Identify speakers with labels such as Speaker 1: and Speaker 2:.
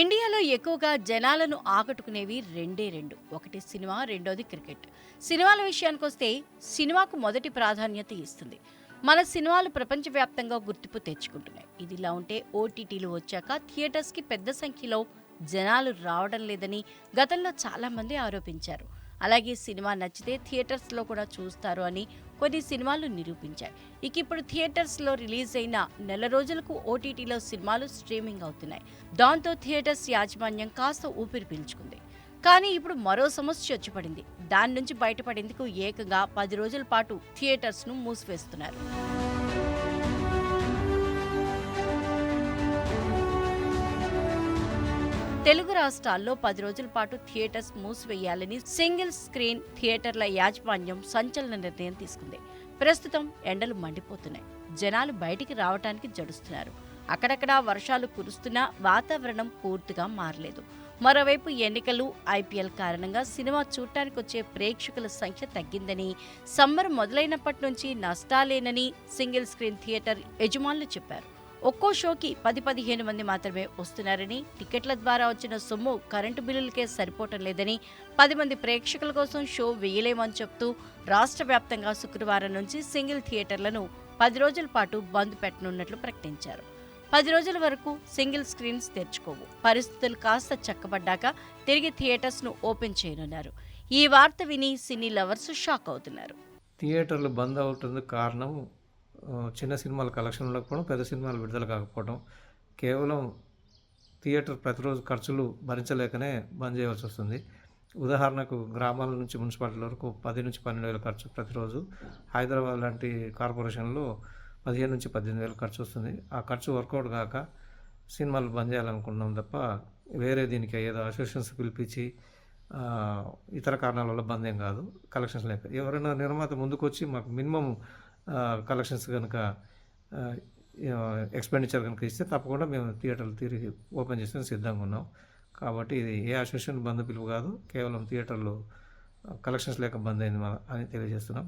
Speaker 1: ఇండియాలో ఎక్కువగా జనాలను ఆకట్టుకునేవి రెండే రెండు. ఒకటి సినిమా రెండోది క్రికెట్. సినిమాల విషయానికి వస్తే సినిమాకు మొదటి ప్రాధాన్యత ఇస్తుంది. మన సినిమాలు ప్రపంచవ్యాప్తంగా గుర్తింపు తెచ్చుకుంటున్నాయి. ఇదిలా ఉంటే ఓటీటీలు వచ్చాక థియేటర్స్కి పెద్ద సంఖ్యలో జనాలు రావడం లేదని గతంలో చాలామంది ఆరోపించారు. అలాగే సినిమా నచ్చితే థియేటర్స్లో కూడా చూస్తారు అని కొన్ని సినిమాలు నిరూపించాయి. ఇక ఇప్పుడు థియేటర్స్లో రిలీజ్ అయిన నెల రోజులకు ఓటీటీలో సినిమాలు స్ట్రీమింగ్ అవుతున్నాయి. దాంతో థియేటర్స్ యాజమాన్యం కాస్త ఊపిరి పీల్చుకుంది. కానీ ఇప్పుడు మరో సమస్య వచ్చి పడింది. దాని నుంచి బయటపడేందుకు ఏకంగా పది రోజుల పాటు థియేటర్స్ను మూసివేస్తున్నారు. తెలుగు రాష్ట్రాల్లో పది రోజుల పాటు థియేటర్స్ మూసివేయాలని సింగిల్ స్క్రీన్ థియేటర్ల యాజమాన్యం సంచలన నిర్ణయం తీసుకుంది. ప్రస్తుతం ఎండలు మండిపోతున్నాయి. జనాలు బయటికి రావటానికి జడుస్తున్నారు. అక్కడక్కడ వర్షాలు కురుస్తున్నా వాతావరణం పూర్తిగా మారలేదు. మరోవైపు ఎన్నికలు ఐపీఎల్ కారణంగా సినిమా చూడటానికి వచ్చే ప్రేక్షకుల సంఖ్య తగ్గిందని సమ్మర్ మొదలైనప్పటి నుంచి నష్టాలేనని సింగిల్ స్క్రీన్ థియేటర్ యజమానులు చెప్పారు. ఒక్కో షోకి పది పదిహేను మంది మాత్రమే వస్తున్నారని టికెట్ల ద్వారా వచ్చిన సొమ్ము కరెంటు బిల్లులకే సరిపోవటం లేదని పది మంది ప్రేక్షకుల కోసం షో వేయలేమని చెప్తూ రాష్ట్ర వ్యాప్తంగా శుక్రవారం నుంచి సింగిల్ థియేటర్లను పది రోజుల పాటు బంద్ పెట్టనున్నట్లు ప్రకటించారు. పది రోజుల వరకు సింగిల్ స్క్రీన్స్ తెరుచుకోవు. పరిస్థితులు కాస్త చక్కబడ్డాక తిరిగి థియేటర్స్ను ఓపెన్ చేయనున్నారు. ఈ వార్త విని సినీ లవర్స్ షాక్ అవుతున్నారు.
Speaker 2: థియేటర్లు బంద్ అవుతుంది కారణం చిన్న సినిమాలు కలెక్షన్ ఉండకపోవడం పెద్ద సినిమాలు విడుదల కాకపోవడం కేవలం థియేటర్ ప్రతిరోజు ఖర్చులు భరించలేకనే బంద్ చేయవలసి వస్తుంది. ఉదాహరణకు గ్రామాల నుంచి మున్సిపాలిటీ వరకు పది నుంచి పన్నెండు వేల ఖర్చు ప్రతిరోజు. హైదరాబాద్ లాంటి కార్పొరేషన్లో పదిహేను నుంచి పద్దెనిమిది వేలు ఖర్చు వస్తుంది. ఆ ఖర్చు వర్కౌట్ కాక సినిమాలు బంద్ చేయాలనుకున్నాం తప్ప వేరే దీనికి ఏదో అసోసియేషన్స్ పిలిపించి ఇతర కారణాల వల్ల బంద్ ఏం కాదు. కలెక్షన్స్ లేక ఎవరైనా నిర్మాత ముందుకు వచ్చి మాకు మినిమం కలెక్షన్స్ కనుక ఎక్స్పెండిచర్ కనుక ఇస్తే తప్పకుండా మేము థియేటర్లు తిరిగి ఓపెన్ చేసిన సిద్ధంగా ఉన్నాం. కాబట్టి ఇది ఏ అసోసియేషన్ బంద్ పిలుపు కాదు కేవలం థియేటర్లు కలెక్షన్స్ లేక బంద్ అయింది మన అని తెలియజేస్తున్నాం.